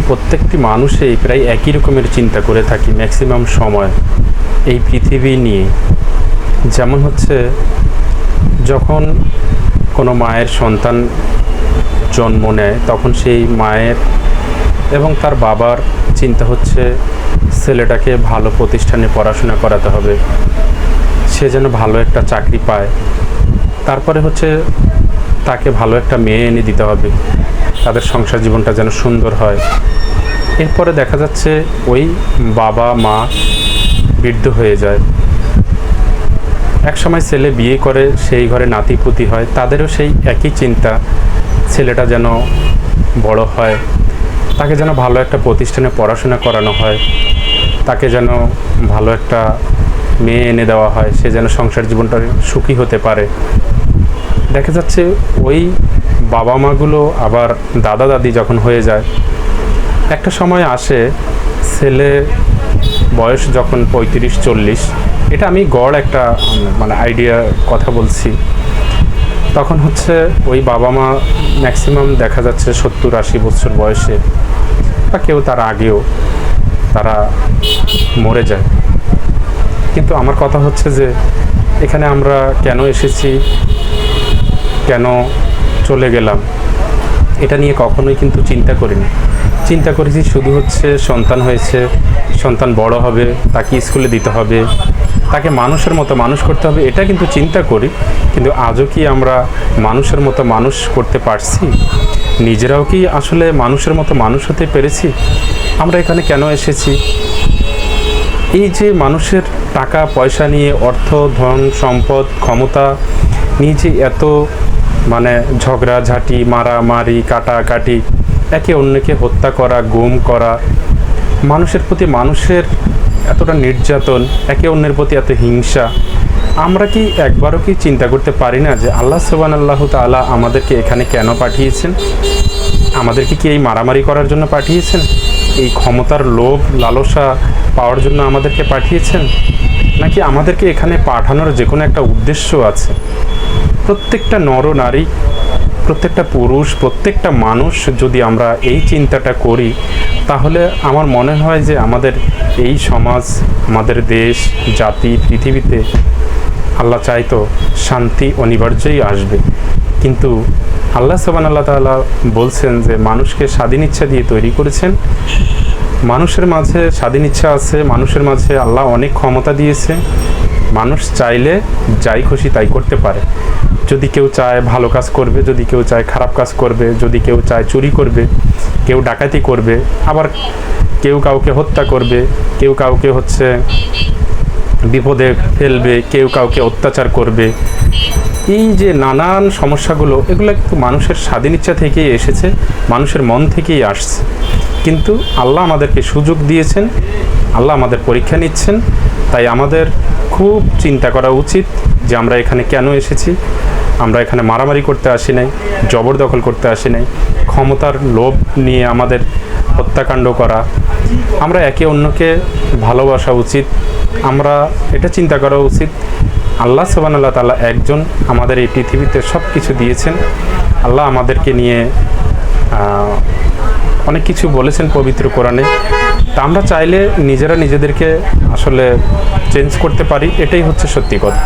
প্রত্যেকটি মানুষই প্রায় একই রকমের চিন্তা করে থাকি ম্যাক্সিমাম সময় এই পৃথিবী নিয়ে। যেমন হচ্ছে, যখন কোনো মায়ের সন্তান জন্ম নেয়, তখন সেই মায়ের এবং তার বাবার চিন্তা হচ্ছে, ছেলেটাকে ভালো প্রতিষ্ঠানে পড়াশোনা করাতে হবে। সে যেন ভালো একটা চাকরি পায়। তারপরে হচ্ছে তাকে ভালো একটা মেয়ে এনে দিতে হবে। তাদের সংসার জীবনটা যেন সুন্দর হয়। এরপরে দেখা যাচ্ছে ওই বাবা, মা বৃদ্ধ হয়ে যায়। এক সময় ছেলে বিয়ে করে, সেই ঘরে নাতিপুতি হয়। তাদেরও সেই একই চিন্তা, ছেলেটা যেন বড় হয়। তাকে যেন ভালো একটা প্রতিষ্ঠানে পড়াশোনা করানো হয়। তাকে যেন ভালো একটা মেয়ে এনে দেওয়া হয়। সে যেন সংসার জীবনটা সুখী হতে পারে। দেখা যাচ্ছে ওই বাবা মাগুলো আবার দাদা দাদি যখন হয়ে যায়, একটা সময় আসে ছেলে বয়স যখন পঁয়ত্রিশ, চল্লিশ, এটা আমি গড় একটা মানে আইডিয়া কথা বলছি। তখন হচ্ছে ওই বাবা মা ম্যাক্সিমাম দেখা যাচ্ছে সত্তর, আশি বছর বয়সে বা কেউ তার আগেও তারা মরে যায়। কিন্তু আমার কথা হচ্ছে যে এখানে আমরা কেন এসেছি? কেন চলে গেলাম? এটা নিয়ে কখনোই কিন্তু চিন্তা করিনি। চিন্তা করেছি শুধু হচ্ছে সন্তান হয়েছে, সন্তান বড় হবে, তাকে স্কুলে দিতে হবে, তাকে মানুষের মতো মানুষ করতে হবে, এটা কিন্তু চিন্তা করি। কিন্তু আজও কি আমরা মানুষের মতো মানুষ করতে পারছি? নিজেরাও কি আসলে মানুষের মতো মানুষ হতে পেরেছি? আমরা এখানে কেন এসেছি? এই যে মানুষের টাকা, পয়সা নিয়ে অর্থ, ধন, সম্পদ, ক্ষমতা নিয়ে যে এত মানে ঝগড়াঝাঁটি মারামারি, কাটাকাটি, একে অন্যকে হত্যা করা, গুম করা, মানুষের প্রতি মানুষের এতটা নির্যাতন, একে অন্যের প্রতি এত হিংসা, আমরা কি একবারও কি চিন্তা করতে পারি না যে আল্লাহ সুবান আল্লাহ তালা আমাদেরকে এখানে কেন পাঠিয়েছেন? আমাদেরকে কি এই মারামারি করার জন্য পাঠিয়েছেন? এই ক্ষমতার লোভ, লালসা পাওয়ার জন্য আমাদেরকে পাঠিয়েছেন? নাকি আমাদেরকে এখানে পাঠানোর যে কোনো একটা উদ্দেশ্য আছে? প্রত্যেকটা নর নারী প্রত্যেকটা পুরুষ, প্রত্যেকটা মানুষ যদি আমরা এই চিন্তাটা করি, তাহলে আমার মনে হয় যে আমাদের এই সমাজ, আমাদের দেশ, জাতি, পৃথিবীতে আল্লাহ চাইতো শান্তি অনিবার্যই আসবে। কিন্তু আল্লাহ সাবান আল্লাহ তাআলা বলছেন যে মানুষকে স্বাধীন ইচ্ছা দিয়ে তৈরি করেছেন। মানুষের মাঝে স্বাধীন ইচ্ছা আছে, মানুষের মাঝে আল্লাহ অনেক ক্ষমতা দিয়েছে। মানুষ চাইলে যাই খুশি তাই করতে পারে। যদি কেউ চায় ভালো কাজ করবে, যদি কেউ চায় খারাপ কাজ করবে, যদি কেউ চায় চুরি করবে, কেউ ডাকাতি করবে, আবার কেউ কাউকে হত্যা করবে, কেউ কাউকে হচ্ছে বিপদে ফেলবে, কেউ কাউকে অত্যাচার করবে, এই যে নানান সমস্যাগুলো, এগুলো কিন্তু মানুষের স্বাধীন ইচ্ছা থেকেই এসেছে, মানুষের মন থেকেই আসছে। কিন্তু আল্লাহ আমাদেরকে সুযোগ দিয়েছেন, আল্লাহ আমাদের পরীক্ষা নিচ্ছেন, তাই আমাদের খুব চিন্তা করা উচিত যে আমরা এখানে কেন এসেছি। আমরা এখানে মারামারি করতে আসি নাই, জবরদখল করতে আসি নাই। ক্ষমতার লোভ নিয়ে আমাদের হত্যাকাণ্ড করা। আমরা একে অন্যকে ভালোবাসা উচিত। আমরা এটা চিন্তা করা উচিত। আল্লাহ সোবান আল্লাহ তালা একজন আমাদের এই পৃথিবীতে সব কিছু দিয়েছেন। আল্লাহ আমাদেরকে নিয়ে অনেক কিছু বলেছেন পবিত্র কোরআনে। তা আমরা চাইলে নিজেরা নিজেদেরকে আসলে চেঞ্জ করতে পারি, এটাই হচ্ছে সত্যি কথা।